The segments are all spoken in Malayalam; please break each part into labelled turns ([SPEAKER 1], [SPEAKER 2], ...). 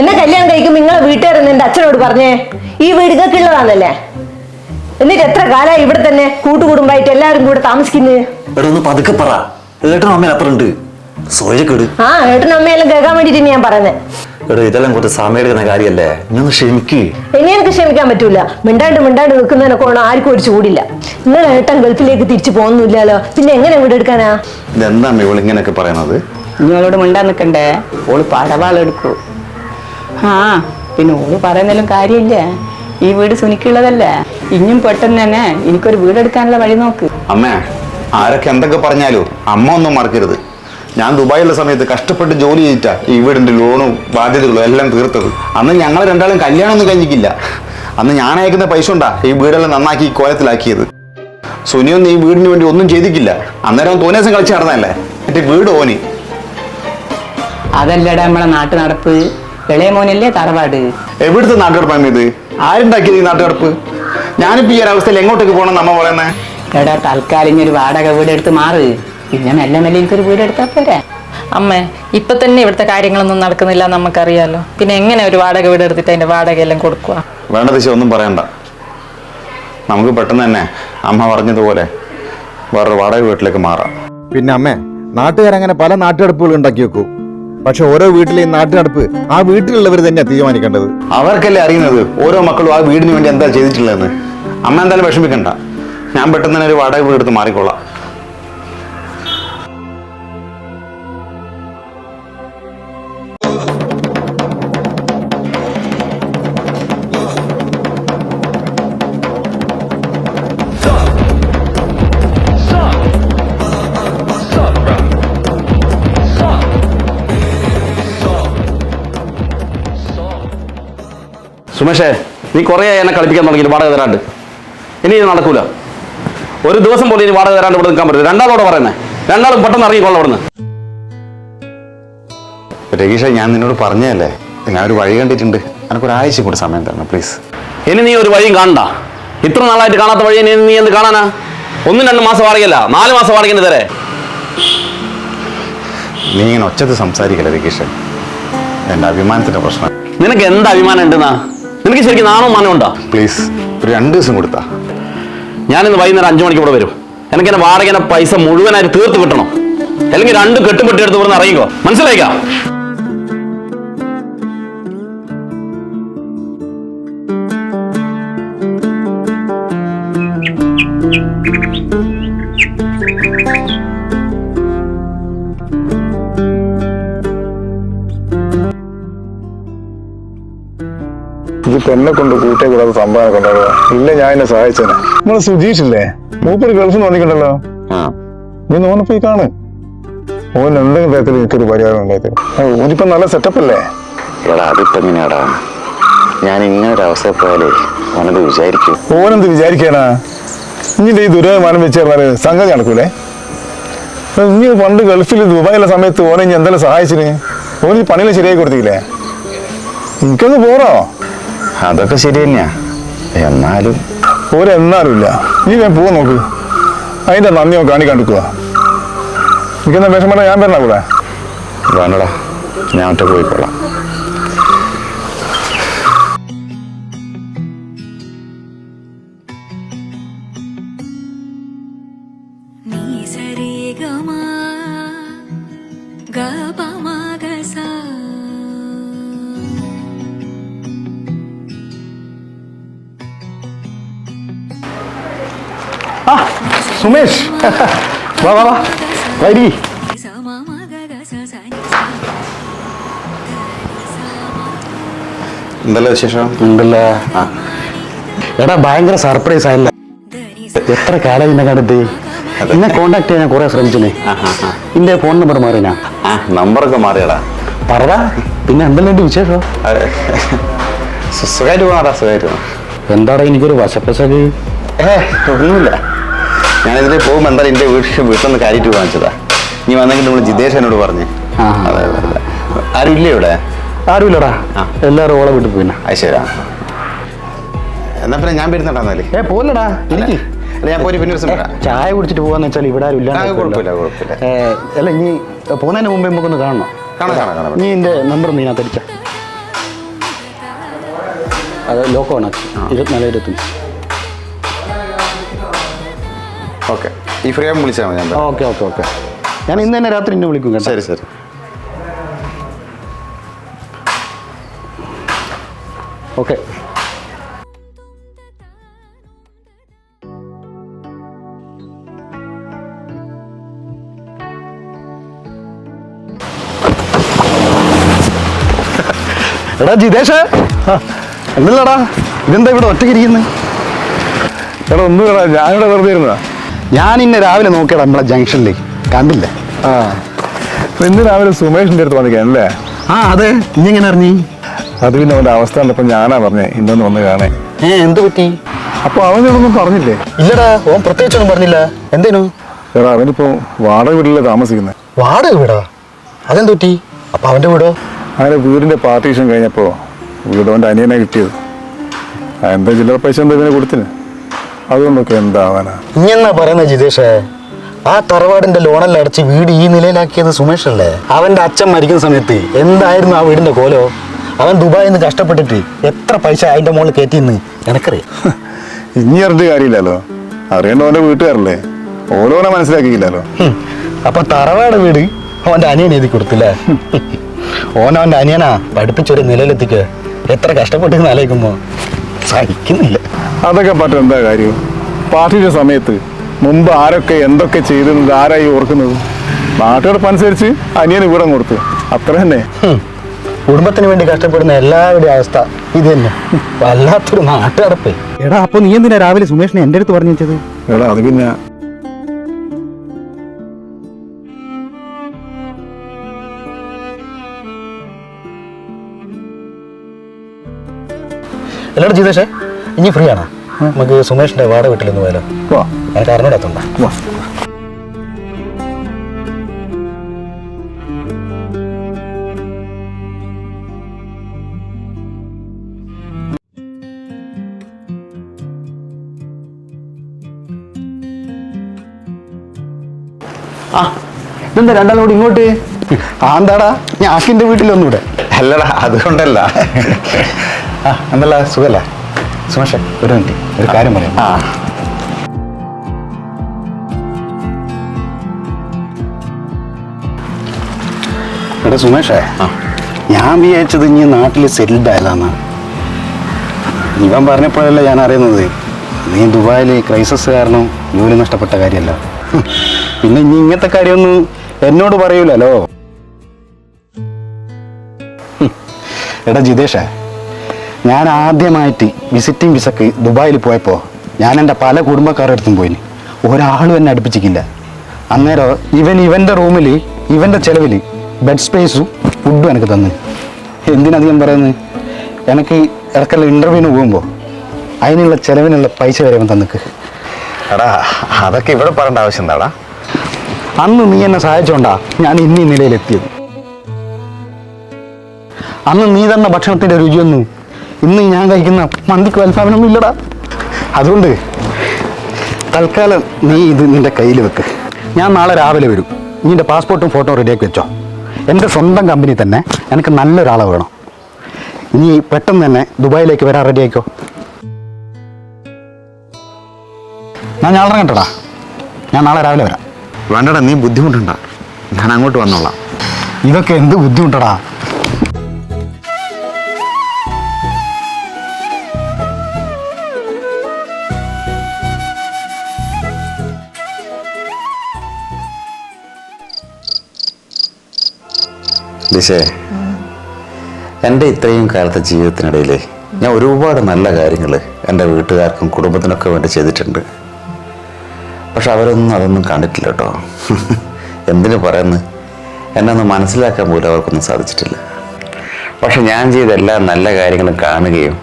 [SPEAKER 1] എന്നെ കല്യാണം കഴിക്കും നിങ്ങളെ വീട്ടുകാരെന്ന് എന്റെ അച്ഛനോട് പറഞ്ഞേ? ഈ വീട് ഇതൊക്കെയുള്ളതാണല്ലേ എന്നിട്ട് എത്ര കാലമായി ഇവിടെ തന്നെ കൂട്ടുകുടുംബായിട്ട് എല്ലാവരും കൂടെ താമസിക്കുന്നത്
[SPEAKER 2] എടാ ഒന്ന് പതുക്കെ പറ. ഏട്ടൻ അമ്മ അപ്പുറണ്ട് സോയക്കെട്
[SPEAKER 1] ആ ഏട്ടനും അമ്മയെല്ലാം കേൾക്കാൻ വേണ്ടിട്ട് ഞാൻ പറയുന്നത്
[SPEAKER 2] എടാ ഇതെല്ലാം കുറച്ച് സമയം എടുക്കുന്ന കാര്യല്ലേ ഞാൻ ഒന്ന് ക്ഷമിക്ക്.
[SPEAKER 1] ഇനി എനിക്ക് ക്ഷമിക്കാൻ പറ്റൂല. മിണ്ടാണ്ട് മിണ്ടാണ്ട് നിൽക്കുന്നതിനെ കൊണ്ട് ആർക്കും ഒരു ചൂടില്ല. നിങ്ങൾ ഏട്ടൻ ഗൾഫിലേക്ക് തിരിച്ചു പോകുന്നില്ലല്ലോ. പിന്നെ എങ്ങനെ വീട് എടുക്കാനാ?
[SPEAKER 2] ഇതെന്താ അമ്മ ഇവൾ ഇങ്ങനെയൊക്കെ പറയണത്
[SPEAKER 3] നിങ്ങളോട് മിണ്ടാൻ നിൽക്കണ്ടേ? ഓൾ പടവാളെടുക്കൂ. ആ പിന്നെ ഓൾ പറയുന്നതിലും കാര്യമില്ല. ഈ വീട് സുനിക്കുള്ളതല്ലേ? ഇനിയും പെട്ടെന്ന് തന്നെ എനിക്കൊരു വീടെടുക്കാനുള്ള വഴി നോക്ക്.
[SPEAKER 4] അമ്മേ ആരൊക്കെ എന്തൊക്കെ പറഞ്ഞാലും അമ്മ ഒന്നും മറക്കരുത്. ഞാൻ ദുബായിലുള്ള സമയത്ത് കഷ്ടപ്പെട്ട് ജോലി ചെയ്തിട്ടാ ഈ വീടിന്റെ ലോണും ബാധ്യതകളും എല്ലാം തീർത്തത്. അന്ന് ഞങ്ങൾ രണ്ടാളും കല്യാണം ഒന്നും കഴിഞ്ഞിക്കില്ല അന്ന് ഞാൻ അയക്കുന്ന പൈസ ഉണ്ടാ ഈ വീടെല്ലാം നന്നാക്കി കോലത്തിലാക്കിയത്. സുനിയൊന്നും ഈ വീടിന് വേണ്ടി ഒന്നും ചെയ്തിക്കില്ല അന്നേരം തോന്നിയാസം കളിച്ച് നടന്നല്ലേ എന്റെ വീട് ഓനി.
[SPEAKER 3] അതല്ലടാ നമ്മളെ നാട്ടു നടപ്പ് ഇളയ മോനല്ലേ തറവാട്?
[SPEAKER 4] എവിടുത്തെ നാട്ടുകടപ്പാണ് ഇത് ആരുണ്ടാക്കിയത് ഈ നാട്ടുകടപ്പ് ഞാനിപ്പോ ഈ ഒരു അവസ്ഥയിൽ എങ്ങോട്ടേക്ക് പോകണം നമ്മ പറയുന്നേ?
[SPEAKER 3] എടാ തൽക്കാലം ഇനി ഒരു വാടക വീട് എടുത്ത് മാറ്. പിന്നെ മെല്ലെ മെല്ലെ എനിക്കൊരു വീട് എടുത്താൽ പോരാ.
[SPEAKER 5] അമ്മേ ഇപ്പൊ തന്നെ ഇവിടുത്തെ കാര്യങ്ങളൊന്നും നടക്കുന്നില്ല നമുക്കറിയാലോ. പിന്നെ എങ്ങനെ ഒരു വാടക വീട് എടുത്തിട്ട് അതിന്റെ വാടക എല്ലാം കൊടുക്കുക
[SPEAKER 4] വേണ്ട ദിശ ഒന്നും പറയണ്ട. നമുക്ക് പെട്ടെന്ന് തന്നെ അമ്മ പറഞ്ഞതുപോലെ വേറൊരു വാടക വീട്ടിലേക്ക് മാറാം.
[SPEAKER 6] പിന്നെ അമ്മേ നാട്ടുകാരങ്ങനെ പല നാട്ടുകടപ്പുകൾ ഉണ്ടാക്കി വെക്കൂ പക്ഷെ ഓരോ വീട്ടിലെയും നാട്ടുനടപ്പ് ആ വീട്ടിലുള്ളവർ തന്നെയാണ് തീരുമാനിക്കേണ്ടത്.
[SPEAKER 4] അവർക്കല്ലേ അറിയുന്നത് ഓരോ മക്കളും ആ വീടിന് വേണ്ടി എന്താ ചെയ്തിട്ടുള്ളതെന്ന്? അമ്മ എന്തായാലും വിഷമിക്കണ്ട. ഞാൻ പെട്ടെന്ന് തന്നെ ഒരു വാടക വീട് എടുത്ത്
[SPEAKER 7] സുമേഷേ നീ കുറേ എന്നെ കളിപ്പിക്കാൻ തുടങ്ങി വാടക തരാണ്ട്. ഇനി ഇത് നടക്കൂല. ഒരു ദിവസം പോലും ഇനി വാടക തരാണ്ട് ഇവിടെ നിൽക്കാൻ പറ്റില്ല രണ്ടാളോട് പറയുന്നേ. രണ്ടാളും പെട്ടെന്ന് ഇറങ്ങിക്കൊള്ളാം ഇവിടുന്ന്.
[SPEAKER 4] രകീഷ ഞാൻ നിന്നോട് പറഞ്ഞതല്ലേ? ഞാൻ ഒരു വഴി കണ്ടിട്ടുണ്ട്. എനിക്ക് ഒരാഴ്ച കൂടി സമയം തരണം പ്ലീസ്.
[SPEAKER 7] ഇനി നീ ഒരു വഴിയും കാണണ്ട. ഇത്ര നാളായിട്ട് കാണാത്ത വഴി ഇനി നീ എന്ത് കാണാനാ? ഒന്നും രണ്ട് മാസം വാടകയല്ല. നാല് മാസം വാടകയ്ക്ക് തരേ
[SPEAKER 4] നീ ഇങ്ങനെ ഒച്ചത്ത് സംസാരിക്കല്ലേ രഗീഷൻ എന്റെ അഭിമാനത്തിന്റെ പ്രശ്നം.
[SPEAKER 7] നിനക്ക് എന്ത് അഭിമാനം ഉണ്ടെന്നാ? നിനക്ക് ശരിക്കും നാണോ മാനം ഉണ്ടോ?
[SPEAKER 4] പ്ലീസ് ഒരു രണ്ട് ദിവസം കൊടുത്താ.
[SPEAKER 7] ഞാനിന്ന് വൈകുന്നേരം അഞ്ചു മണിക്ക് ഇവിടെ വരും. എനിക്ക് എന്നെ വാടകയുടെ പൈസ മുഴുവനായിട്ട് തീർത്ത് കിട്ടണം. അല്ലെങ്കിൽ രണ്ട് കെട്ടുപെട്ടിയെടുത്ത് എടുത്ത് ഇവിടുന്ന് ഇറങ്ങിക്കോ. മനസ്സിലായിക്കാ?
[SPEAKER 8] ഇതിപ്പോ എന്നെ കൊണ്ട് കൂട്ടേ കൂടാതെ സംഭാവന കൊണ്ടാടുക ഇല്ല ഞാൻ എന്നെ സഹായിച്ചേനെ. നമ്മൾ സുജീഷില്ലേ? മൂപ്പര് ഗൾഫിൽ നിന്ന് വന്നിട്ടുണ്ടല്ലോ. നീ നോന്നപ്പോ പോയി കാണ്. ഓൻ എന്തെങ്കിലും തരത്തിൽ എനിക്കൊരു പരിഹാരം ഉണ്ടായിത്തരും. ഓനിപ്പോ നല്ല സെറ്റപ്പ് അല്ലേ?
[SPEAKER 4] എടാ അതിപ്പോ എങ്ങനെയാടാ? ഞാൻ ഇങ്ങനെ ഒരു അവസ്ഥ പോയാലേ ഓനത് വിചാരിക്കും.
[SPEAKER 8] ഓനെന്ത് വിചാരിക്കാനാ? ഇനിന്റെ ഈ ദുരഭിമാനം വെച്ച് പറഞ്ഞാൽ സംഗതി നടക്കൂലേ? ഇനി പണ്ട് ഗൾഫിൽ ദുബായിലെ സമയത്ത് ഓനെ ഇനി എന്തെല്ലാം സഹായിച്ചിന്? ഓന് പണിയിൽ ശരിയായി കൊടുത്തില്ലേ? എനിക്കൊന്ന് പോറോ?
[SPEAKER 4] അതൊക്കെ ശരി തന്നെയാ. എന്നാലും
[SPEAKER 8] ഒരെന്നാലുമില്ല ഇല്ല നീ ഞാൻ പോവാൻ നോക്ക്. അതിന്റെ നന്ദിയോ കാണിക്കാൻ എടുക്കുക എനിക്കെന്നാ വിഷമണ്ട ഞാൻ വരണ കൂടെ
[SPEAKER 4] വേണ്ടടാ. ഞാൻ ഒറ്റ പോയിക്കൊള്ളാം സുമേഷ്. വാ വാ വാ. വരി. എന്തല്ലോ വിശേഷം?
[SPEAKER 2] ഉണ്ടല്ലോ? എടാ ഭയങ്കര സർപ്രൈസ് ആയില്ല? എത്ര കാലം നിന്നെ കണ്ടെത്തി എന്നെ കോണ്ടാക്ട് ചെയ്യാൻ കുറെ ശ്രമിച്ചിനെ. നിന്റെ ഫോൺ നമ്പർ മാറിനാ?
[SPEAKER 4] നമ്പറൊക്കെ മാറിയടാ.
[SPEAKER 2] പറടാ. പിന്നെ എന്തെല്ലാം വിശേഷം?
[SPEAKER 4] സുഖമായിട്ട് പോകാറാ സുഖമായിട്ട്
[SPEAKER 2] എന്താടാ എനിക്കൊരു വശപ്പശക്ക്
[SPEAKER 4] ഏ ഒന്നുമില്ല. ഞാനിതിൽ പോകുമ്പോൾ എന്തായാലും എന്റെ വീട്ടിൽ വീട്ടിൽ നിന്ന് കാര്യമായിട്ട് വാങ്ങിച്ചതാ നീ വന്നെങ്കിൽ നമ്മൾ ജിതേഷ് എന്നോട് പറഞ്ഞു. അതെ ആരും ഇല്ലേ ഇവിടെ?
[SPEAKER 2] ആരുമില്ലടാ. എല്ലാവരും ഓളെ വീട്ടിൽ പോയിനാ.
[SPEAKER 4] അത് ശരിയാ. എന്നാ പിന്നെ ഞാൻ വരുന്നുണ്ടാ എന്നാൽ?
[SPEAKER 2] ഏ പോലടാ എനിക്ക്.
[SPEAKER 4] ഞാൻ പോയി പിന്നെ ഒരു
[SPEAKER 2] ചായ കുടിച്ചിട്ട് പോവാന്ന് വെച്ചാൽ ഇവിടെ ആരും
[SPEAKER 4] ഇല്ല
[SPEAKER 2] ഇല്ലാണ്ട്
[SPEAKER 4] കുഴപ്പമില്ല, കുഴപ്പമില്ല.
[SPEAKER 2] അല്ല ഇനി പോകുന്നതിന് മുമ്പേ നമുക്കൊന്ന് കാണണം?
[SPEAKER 4] കാണാം, കാണാം, കാണാം.
[SPEAKER 2] നീ എന്റെ നമ്പർ നീനാ ഞാൻ തരിച്ച അത് ലോക്ക് ഓൺ ആക്കി. ഇരുപത്തിനാല് ഇരുപത്തഞ്ച്
[SPEAKER 4] ഓക്കെ. ഈ ഫ്രീ ആകുമ്പോൾ വിളിച്ചാൽ മതി ഞാൻ.
[SPEAKER 2] Okay okay okay. ഞാൻ ഇന്ന് തന്നെ രാത്രി എന്നെ വിളിക്കും കേട്ടോ.
[SPEAKER 4] ശരി ശരി.
[SPEAKER 2] ഓക്കെ. എടാ ജിതേഷ്. എന്തല്ലടാ? ഇതെന്താ ഇവിടെ ഒറ്റയ്ക്ക് ഇരിക്കുന്നത്
[SPEAKER 8] എടാ ഒന്നും എടാ ഞാനിവിടെ വെറുതെ ഇരുന്നതാ.
[SPEAKER 2] ഞാൻ ഇന്ന് രാവിലെ നോക്കിയടാ നമ്മളെ ജംഗ്ഷനിൽ കണ്ടില്ലേ?
[SPEAKER 8] ആ. അപ്പൊ ഇന്ന് രാവിലെ സുമേഷിന്റെ അടുത്ത് വന്നിക്കാൻ അല്ലേ?
[SPEAKER 2] ആ അതെ. ഇനി എങ്ങനെ അറിഞ്ഞു?
[SPEAKER 8] അത് പിന്നെ അവന്റെ അവസ്ഥ കണ്ടപ്പോ ഞാനാ പറഞ്ഞേ ഇന്നൊന്ന് വന്ന് കാണേ.
[SPEAKER 2] ഏ എന്ത് പറ്റി?
[SPEAKER 8] അപ്പൊ അവൻ ഇതൊന്നും പറഞ്ഞില്ലേ?
[SPEAKER 2] ഇല്ലടാ ഓൻ പ്രത്യേകിച്ചൊന്നും പറഞ്ഞില്ല. എന്തേനു?
[SPEAKER 8] എടാ അവനിപ്പോ വാടക വീട്ടിലെ താമസിക്കുന്നത്
[SPEAKER 2] വാടക വീടാ? അതെന്ത് പറ്റി? അപ്പൊ അവന്റെ വീടോ?
[SPEAKER 8] അങ്ങനെ വീടിന്റെ പാർട്ടീഷൻ കഴിഞ്ഞപ്പോ വീട് അവന്റെ അനിയനെ കിട്ടിയത്. എന്താ ചില്ലറ പൈസ എന്താ ഇതിനെ കൊടുത്തിന്? അതുകൊണ്ടൊക്കെ എന്താവാനാ
[SPEAKER 2] ഇനി എന്നാ പറയുന്നത് ജിതേഷേ? ആ തറവാടിന്റെ ലോണെല്ലാം അടച്ച് വീട് ഈ നിലയിലാക്കിയത് സുമേഷ് അല്ലേ? അവന്റെ അച്ഛൻ മരിക്കുന്ന സമയത്ത് എന്തായിരുന്നു ആ വീടിന്റെ കോലോ? അവൻ ദുബായിൽ നിന്ന് കഷ്ടപ്പെട്ടിട്ട് എത്ര പൈസ അതിന്റെ മുകളിൽ കയറ്റിന്ന് എനക്കറിയാം
[SPEAKER 8] ഇനി അറിഞ്ഞ കാര്യമില്ലല്ലോ. അറിയേണ്ട അവന്റെ വീട്ടുകാരല്ലേ? ഓരോനെ മനസ്സിലാക്കിയില്ലല്ലോ.
[SPEAKER 2] അപ്പൊ തറവാട് വീട് അവന്റെ അനിയൻ എഴുതി കൊടുത്തില്ലേ? ഓൻ അവന്റെ അനിയനാ പഠിപ്പിച്ചൊരു നിലയിലെത്തിക്കുക എത്ര കഷ്ടപ്പെട്ടെന്ന് ആലോചിക്കുമ്പോ. സഹിക്കുന്നില്ല.
[SPEAKER 8] അതൊക്കെ പറ്റും എന്താ കാര്യം? പാർട്ടിയുടെ സമയത്ത് മുമ്പ് ആരൊക്കെ എന്തൊക്കെ ചെയ്തിരുന്നത് ആരായി ഓർക്കുന്നത്? നാട്ടുകാർക്ക് അനുസരിച്ച് അനിയന് വീടം കൊടുത്തു. അത്ര തന്നെ.
[SPEAKER 2] കുടുംബത്തിന് വേണ്ടി കഷ്ടപ്പെടുന്ന എല്ലാവരുടെയും അവസ്ഥ ഇത് തന്നെ. വല്ലാത്തൊരു നാട്ടുകടപ്പ്. എടാ അപ്പൊ നീ എന്തിനാ രാവിലെ സുമേഷിനെ എന്റെ അടുത്ത് പറഞ്ഞു വെച്ചത്
[SPEAKER 8] എടാ അത് പിന്നെ
[SPEAKER 2] എല്ലാവരും ജിതേഷേ ഇനി ഫ്രീ ആണോ? നമുക്ക് സുമേഷിന്റെ വാടക വീട്ടിൽ നിന്ന് പോയാലോ?
[SPEAKER 8] വാ.
[SPEAKER 2] എനിക്ക് അറിഞ്ഞൂടാത്തോണ്ട
[SPEAKER 8] വാ.
[SPEAKER 2] ആ ഇതെന്താ രണ്ടാളും കൂടി ഇങ്ങോട്ട്? ആന്താടാ എന്താടാ ഞാൻ ആക്കിന്റെ വീട്ടിലൊന്നുകൂടെ.
[SPEAKER 4] അല്ലടാ അതുകൊണ്ടല്ല.
[SPEAKER 2] ആ സുഖല്ലേ സുഖല്ല? സുമേഷേ ഒരു മിനിറ്റ്. ഒരു കാര്യം പറയാം.
[SPEAKER 4] ആ.
[SPEAKER 2] എടാ സുമേഷേ ഞാൻ വിചാരിച്ചത് ഇനി നാട്ടിൽ സെറ്റിൽഡ് ആയതാണ് ഇവൻ പറഞ്ഞപ്പോഴല്ല ഞാൻ അറിയുന്നത്. നീ ദുബായിൽ ക്രൈസിസ് കാരണം ജോലി നഷ്ടപ്പെട്ട കാര്യമല്ല പിന്നെ ഇനി ഇങ്ങനത്തെ കാര്യമൊന്നും എന്നോട് പറയൂലല്ലോ. എടാ ജിതേഷേ ഞാൻ ആദ്യമായിട്ട് വിസിറ്റിംഗ് വിസക്ക് ദുബായിൽ പോയപ്പോൾ ഞാൻ എന്റെ പല കുടുംബക്കാരുടെ അടുത്തും പോയിന്. ഒരാളും എന്നെ അടുപ്പിച്ചിട്ടില്ല അന്നേരം ഇവൻ ഇവന്റെ റൂമിൽ ഇവന്റെ ചിലവിൽ ബെഡ് സ്പേസും ഫുഡും എനിക്ക് തന്നു. എന്തിനധികം പറയുന്നത് എനിക്ക് ഇടയ്ക്കുള്ള ഇന്റർവ്യൂവിന് പോകുമ്പോൾ അതിനുള്ള ചിലവിനുള്ള പൈസ വരെ അവൻ തന്നിക്ക്.
[SPEAKER 4] എടാ അതൊക്കെ ഇവിടെ പറയേണ്ട ആവശ്യം എന്താടാ?
[SPEAKER 2] അന്ന് നീ എന്നെ സഹായിച്ചോണ്ടാ ഞാൻ ഇന്നീ നിലയിലെത്തിയത്. അന്ന് നീ തന്ന ഭക്ഷണത്തിന്റെ രുചിയൊന്നും ഇന്ന് ഞാൻ കഴിക്കുന്ന മന്തിക്ക് അൽഫാമിനൊന്നും ഇല്ലടാ. അതുകൊണ്ട് തൽക്കാലം നീ ഇത് നിന്റെ കയ്യിൽ വെക്ക്. ഞാൻ നാളെ രാവിലെ വരും. നിന്റെ പാസ്പോർട്ടും ഫോട്ടോ റെഡിയാക്കി വെച്ചോ. എന്റെ സ്വന്തം കമ്പനി തന്നെ എനിക്ക് നല്ലൊരാളെ വേണം. നീ പെട്ടെന്ന് തന്നെ ദുബായിലേക്ക് വരാൻ റെഡിയാക്കോ ഞാൻ ഞാൻ ഇറങ്ങട്ടടാ. ഞാൻ നാളെ രാവിലെ വരാം.
[SPEAKER 4] വേണ്ടടാ നീ ബുദ്ധിമുട്ടുണ്ട. ഞാൻ അങ്ങോട്ട് വന്നോളാം.
[SPEAKER 2] ഇതൊക്കെ എന്ത് ബുദ്ധിമുട്ടടാ?
[SPEAKER 4] ദിശേ എന്റെ ഇത്രയും കാലത്തെ ജീവിതത്തിനിടയിൽ ഞാൻ ഒരുപാട് നല്ല കാര്യങ്ങൾ എന്റെ വീട്ടുകാർക്കും കുടുംബത്തിനൊക്കെ വേണ്ടി ചെയ്തിട്ടുണ്ട്. പക്ഷെ അവരൊന്നും അതൊന്നും കണ്ടിട്ടില്ല കേട്ടോ. എന്തിനു പറയുന്നു? എന്നെ ഒന്ന് മനസ്സിലാക്കാൻ പോലും അവർക്കൊന്നും സാധിച്ചിട്ടില്ല. പക്ഷെ ഞാൻ ചെയ്ത എല്ലാ നല്ല കാര്യങ്ങളും കാണുകയും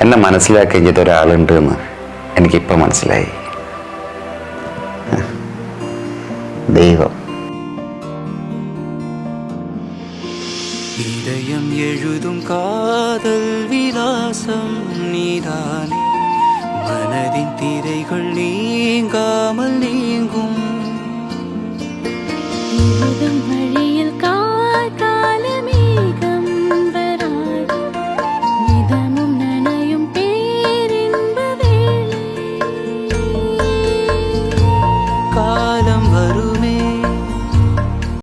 [SPEAKER 4] എന്നെ മനസ്സിലാക്കുകയും ചെയ്ത ഒരാളുണ്ട് എന്ന് എനിക്കിപ്പോൾ മനസ്സിലായി. ദൈവം.
[SPEAKER 9] காதல் விலாசம் நீதானே. மனதின் திரைகள் நீங்காமல்